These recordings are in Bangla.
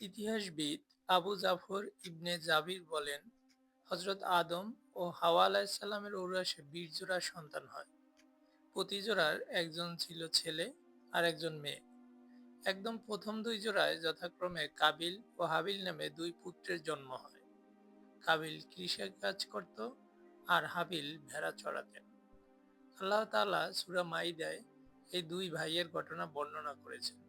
ইতিহাসবিদ আবু জাফর ইবনে জাবির বলেন হজরত আদম ও হাওয়া আলাহিসাল্লামের ঔরাসে বীরজোড়ার সন্তান হয়। প্রতি জোড়ার একজন ছিল ছেলে আর একজন মেয়ে। একদম প্রথম দুই জোড়ায় যথাক্রমে কাবিল ও হাবিল নামে দুই পুত্রের জন্ম হয়। কাবিল কৃষি কাজ করত আর হাবিল ভেড়া চড়াতেন। আল্লাহ তালা সুরা মাইদায় এই দুই ভাইয়ের ঘটনা বর্ণনা করেছেন।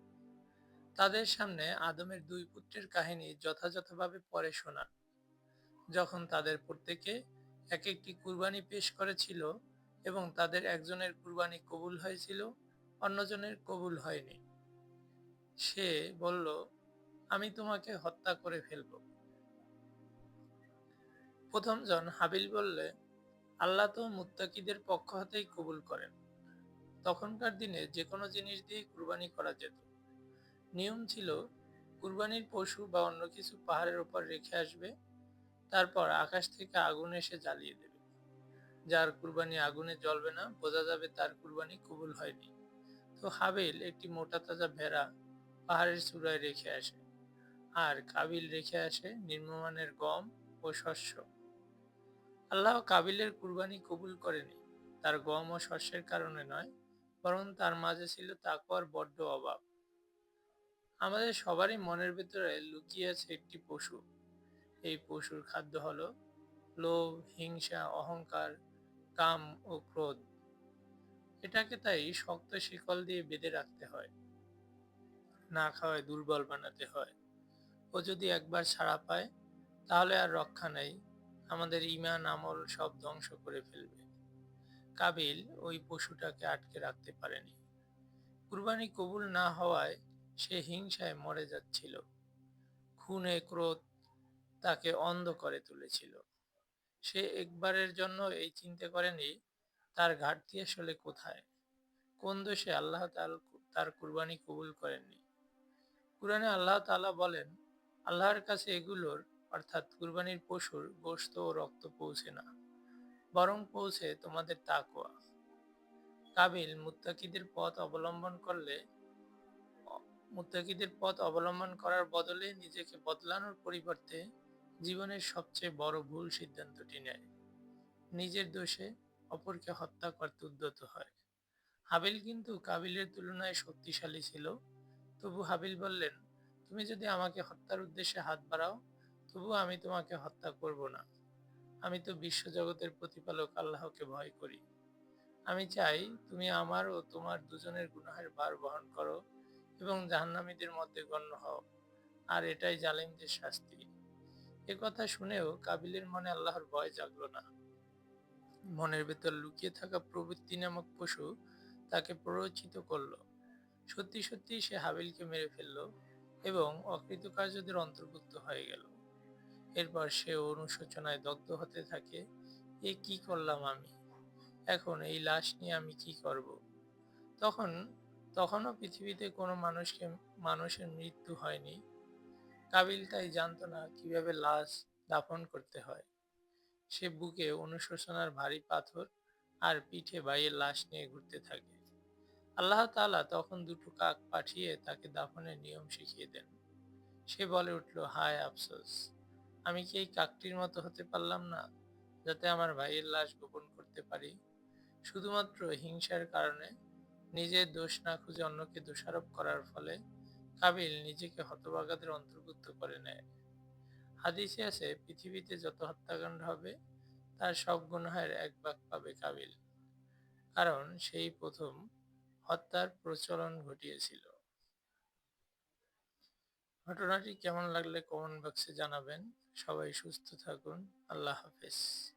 তাদের সামনে আদমের দুই পুত্রের কাহিনী যথাযথভাবে পরে শোনান যখন তাদের প্রত্যেকে এক একটি কুরবানি পেশ করেছিল এবং তাদের একজনের কুরবানি কবুল হয়েছিল, অন্যজনের কবুল হয়নি। সে বলল, আমি তোমাকে হত্যা করে ফেলব। প্রথমজন হাবিল বললে, আল্লাহ তো মুত্তাকিদের পক্ষ হতেই কবুল করেন। তখনকার দিনে যে কোনো জিনিস দিয়ে কুরবানি করা যেত। নিয়ম ছিল, কুরবানির পশু বা অন্য কিছু পাহাড়ের উপর রেখে আসবে, তারপর আকাশ থেকে আগুন এসে জ্বালিয়ে দেবে। যার কুরবানি আগুনে জ্বলবে না, বোঝা যাবে তার কুরবানি কবুল হয়নি। তো হাবিল একটি মোটা তাজা ভেড়া পাহাড়ের চূড়ায় রেখে আসে। আর কাবিল রেখে আসে নিম্নমানের গম ও শস্য। আল্লাহ কাবিলের কুরবানি কবুল করেনি। তার গম ও শস্যের কারণে নয়, বরং তার মাঝে ছিল তাকওয়ার বড্ড অভাব। আমাদের সবারই মনের ভেতরে লুকিয়ে আছে একটি পশু। এই পশুর খাদ্য হলো লোভ, হিংসা, অহংকার, কাম ও ক্রোধ। এটাকে তাই শক্ত শিকল দিয়ে বেঁধে রাখতে হয়। না খাওয়ায় দুর্বল বানাতে হয়। ও যদি একবার ছাড়া পায়, তাহলে আর রক্ষা নেই। আমাদের ইমান আমল সব ধ্বংস করে ফেলবে। কাবিল ওই পশুটাকে আটকে রাখতে পারেনি। কুরবানি কবুল না হওয়ায় সে হিংসায় মরে যাচ্ছিল। খুনে ক্রোধ তাকে অন্ধ করে তুলেছিল। সে একবারের জন্য এই চিন্তা করেনি, তার ঘাটতি আসলে কোথায়? কোন দোষে আল্লাহ তার কুরবানি কবুল করেননি? কুরআনে আল্লাহ তালা বলেন, আল্লাহর কাছে এগুলোর, অর্থাৎ কুরবানির পশুর গোস্ত ও রক্ত পৌঁছে না, বরং পৌঁছে তোমাদের তাকোয়া কাবিল মুত্তাকিদের পথ অবলম্বন করলে মুত্তাকিদের পথ অবলম্বন করার বদলে নিজেকে বদলানোর পরিবর্তে জীবনের সবচেয়ে বড় ভুল সিদ্ধান্তটি নেয়। নিজের দোষে অপরকে হত্যা করতে উদ্যত হয়। হাবিল কিন্তু কাবিলের তুলনায় শক্তিশালী ছিল। তবু হাবিল বললেন, তুমি যদি আমাকে হত্যার উদ্দেশ্যে হাত বাড়াও তবু আমি তোমাকে হত্যা করব না। আমি তো বিশ্বজগতের প্রতিপালক আল্লাহকে ভয় করি। আমি চাই তুমি আমার ও তোমার দুজনের গুনাহের ভার বহন করো এবং জাহান্নামীদের মধ্যে গণ্য হও। আর এটাই জালিমদের শাস্তি। এ কথা শুনেও কাবিলের মনে আল্লাহর ভয় জাগলো না। মনের ভেতর লুকিয়ে থাকা প্রবৃত্তি নামক পশু তাকে প্ররোচিত করল। সত্যি সত্যি সে হাবিলকে মেরে ফেলল এবং অকৃতকার্যদের অন্তর্ভুক্ত হয়ে গেল। এরপর সে অনুশোচনায় দগ্ধ হতে থাকে, এ কি করলাম আমি? এখন এই লাশ নিয়ে আমি কি করব? তখন তখনও পৃথিবীতে কোনো মানুষকে, মানুষের মৃত্যু হয়নি। কাবিল তাই জানতো না কীভাবে লাশ দাফন করতে হয়। সে বুকে অনুশোচনার ভারী পাথর আর পিঠে বাইয়ের লাশ নিয়ে ঘুরতে থাকে। আল্লাহ তালা তখন দুটো কাক পাঠিয়ে তাকে দাফনের নিয়ম শিখিয়ে দেন। সে বলে উঠল, হায় আফসোস, আমি কি এই কাকটির মতো হতে পারলাম না যাতে আমার ভাইয়ের লাশ গোপন করতে পারি? শুধুমাত্র হিংসার কারণে নিজের দোষ না খুঁজে অন্যকে দোষারোপ করার ফলে কাবিল নিজেকে হতবাগাদের অন্তর্ভুক্ত করে নেয়। হাদিসে আছে, পৃথিবীতে যত হত্যাকাণ্ড হবে, তার সব গুনাহের এক ভাগ পাবে কাবিল। কারণ সেই প্রথম হত্যার প্রচলন ঘটিয়েছিল। ঘটনাটি কেমন লাগলে কমেন্ট বক্সে জানাবেন। সবাই সুস্থ থাকুন। আল্লাহ হাফেজ।